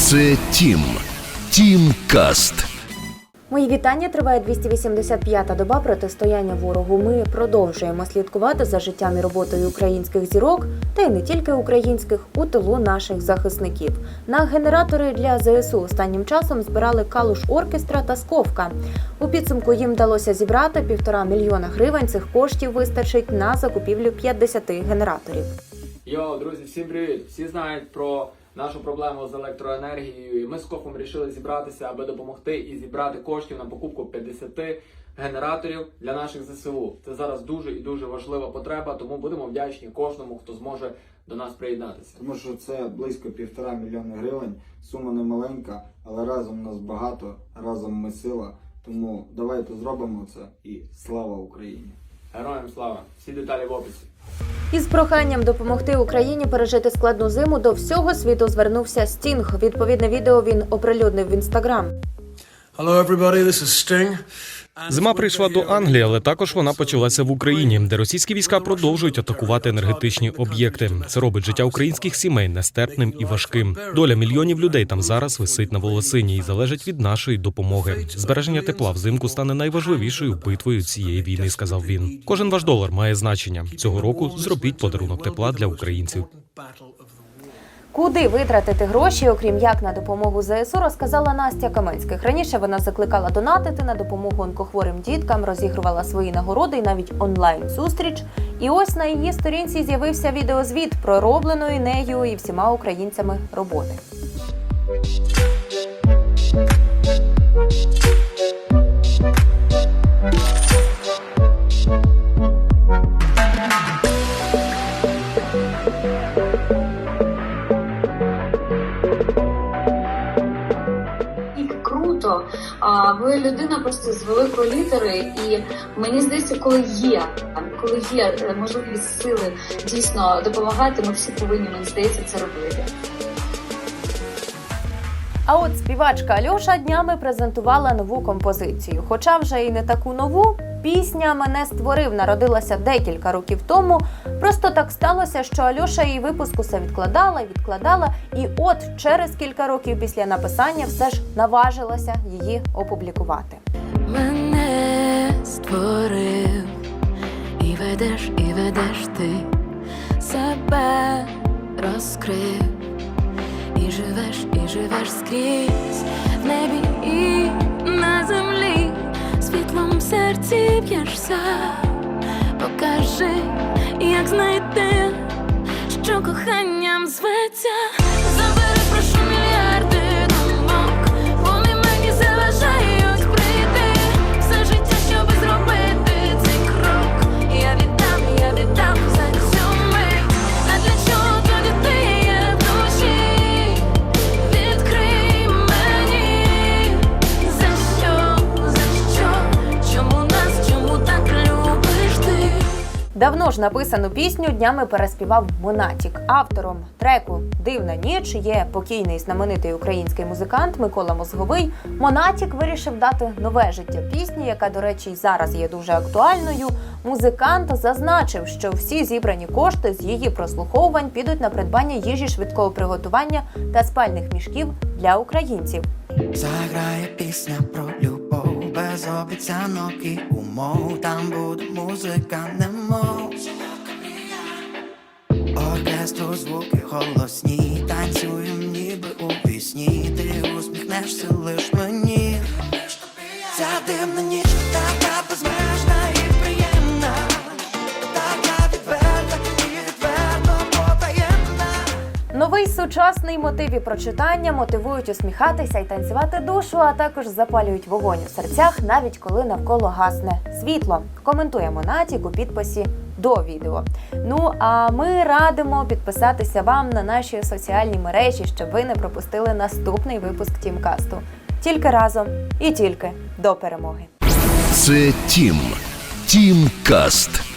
Це Тім. Тім Каст. Мої вітання триває 285-та доба протистояння ворогу. Ми продовжуємо слідкувати за життям і роботою українських зірок, та й не тільки українських, у тилу наших захисників. На генератори для ЗСУ останнім часом збирали калуш оркестра та сковка. У підсумку їм вдалося зібрати півтора мільйона гривень. Цих коштів вистачить на закупівлю 50 генераторів. Йо, друзі, всім привіт! Всі знають про нашу проблему з електроенергією. І ми з Кофом вирішили зібратися, аби допомогти і зібрати коштів на покупку 50 генераторів для наших ЗСУ. Це зараз дуже і дуже важлива потреба, тому будемо вдячні кожному, хто зможе до нас приєднатися. Тому що це близько півтора мільйони гривень. Сума не маленька, але разом нас багато, разом ми сила. Тому давайте зробимо це і слава Україні! Героям слава! Всі деталі в описі. Із проханням допомогти Україні пережити складну зиму до всього світу звернувся Стінг. Відповідне відео він оприлюднив в інстаграм. Зима прийшла до Англії, але також вона почалася в Україні, де російські війська продовжують атакувати енергетичні об'єкти. Це робить життя українських сімей нестерпним і важким. Доля мільйонів людей там зараз висить на волосині і залежить від нашої допомоги. Збереження тепла взимку стане найважливішою битвою цієї війни. Сказав він. Кожен ваш долар має значення. Цього року зробіть подарунок тепла для українців. Куди витратити гроші, окрім як на допомогу ЗСУ, розказала Настя Каменських. Раніше вона закликала донатити на допомогу онкохворим діткам, розігрувала свої нагороди і навіть онлайн зустріч. І ось на її сторінці з'явився відеозвіт про робленої нею і всіма українцями роботи. А ви людина просто з великої літери, і мені здається, коли є коли є е, можливість сили дійсно допомагати, ми всі повинні мені здається це робити. А от співачка Альоша днями презентувала нову композицію. Хоча вже і не таку нову, пісня мене створив, народилася декілька років тому. Просто так сталося, що Альоша її випуск усе відкладала, відкладала, і от через кілька років після написання все ж наважилася її опублікувати. Мене створив і ведеш, і ведеш ти себе розкрив, і живеш, і живеш скрізь в небі і на землі, серці б'єшся, покажи, як знайти, що коханням зветься. Давно ж написану пісню днями переспівав Монатік. Автором треку Дивна ніч є покійний знаменитий український музикант Микола Мозговий. Монатік вирішив дати нове життя пісні, яка, до речі, зараз є дуже актуальною. Музикант зазначив, що всі зібрані кошти з її прослуховувань підуть на придбання їжі швидкого приготування та спальних мішків для українців. Заграє пісня про любов без обіцянок і умов. Там буде музика, немов. Оркестру звуки голосні, танцюємо ніби у пісні. Ти усміхнешся лиш мені. Ця дивна ніч така безмежна Новий сучасний мотив і прочитання мотивують усміхатися і танцювати душу, а також запалюють вогонь у серцях, навіть коли навколо гасне світло. Коментуємо натік у підписі до відео. Ну а ми радимо підписатися вам на наші соціальні мережі, щоб ви не пропустили наступний випуск Тімкасту. Тільки разом і тільки до перемоги. Це Тім. Тім Каст.